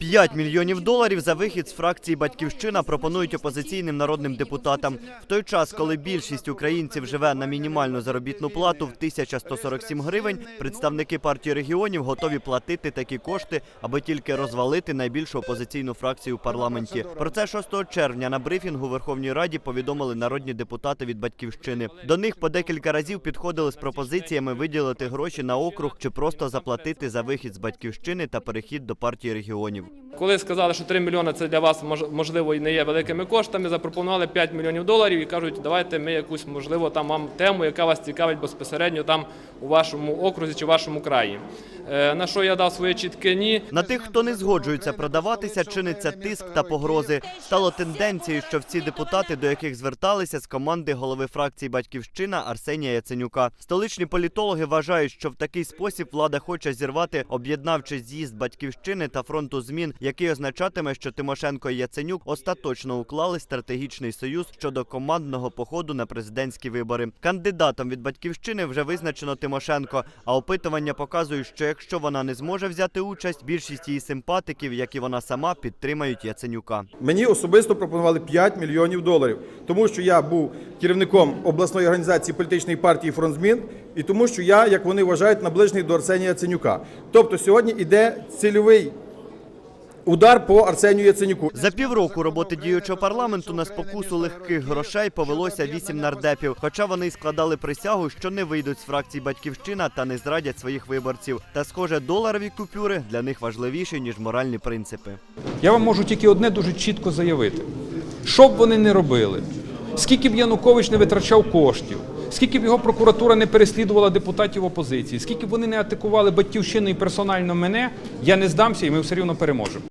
5 мільйонів доларів за вихід з фракції Батьківщина пропонують опозиційним народним депутатам. В той час, коли більшість українців живе на мінімальну заробітну плату в 1147 гривень, представники партії регіонів готові платити такі кошти, аби тільки розвалити найбільшу опозиційну фракцію в парламенті. Про це 6 червня на брифінгу Верховній Раді повідомили народні депутати від Батьківщини. До них по декілька разів підходили з пропозиціями виділити гроші на округ чи просто заплатити за вихід з батьківщини та перехід до партії регіонів. Коли сказали, що 3 мільйони це для вас мож- можливо і не є великими коштами, запропонували 5 мільйонів доларів і кажуть, давайте ми якусь можливо там вам тему, яка вас цікавить безпосередньо там у вашому окрузі чи вашому краї. Е, На що я дав своє чітке ні. На тих, хто не згоджується продаватися, чиниться тиск та погрози. Стало тенденцією, що всі депутати, до яких зверталися з команди голови фракції Батьківщина Арсенія Яценюка. Столичні політологи вважають, що в такий спосіб влада хоче зірвати об'єднавчий з'їзд батьківщини та фронту змін, який означатиме, що Тимошенко і Яценюк остаточно уклали стратегічний союз щодо командного походу на президентські вибори. Кандидатом від батьківщини вже визначено Тимошенко. А опитування показують, що якщо вона не зможе взяти участь, більшість її симпатиків, як і вона сама, підтримають Яценюка. Мені особисто пропонували 5 мільйонів доларів, тому що я був керівником обласної організації політичної партії «Фронт змін» і тому, що я, як вони вважають, наближений до Арсенія Яценюка. Тобто сьогодні йде цільовий удар по Арсенію Яценюку. За півроку роботи діючого парламенту на спокусу легких грошей повелося вісім нардепів. Хоча вони й складали присягу, що не вийдуть з фракції Батьківщина та не зрадять своїх виборців. Та схоже, доларові купюри для них важливіші ніж моральні принципи. Я вам можу тільки одне дуже чітко заявити: що б вони не робили, скільки б Янукович не витрачав коштів, скільки б його прокуратура не переслідувала депутатів опозиції, скільки б вони не атакували батьківщину і персонально мене, я не здамся, і ми все рівно переможемо.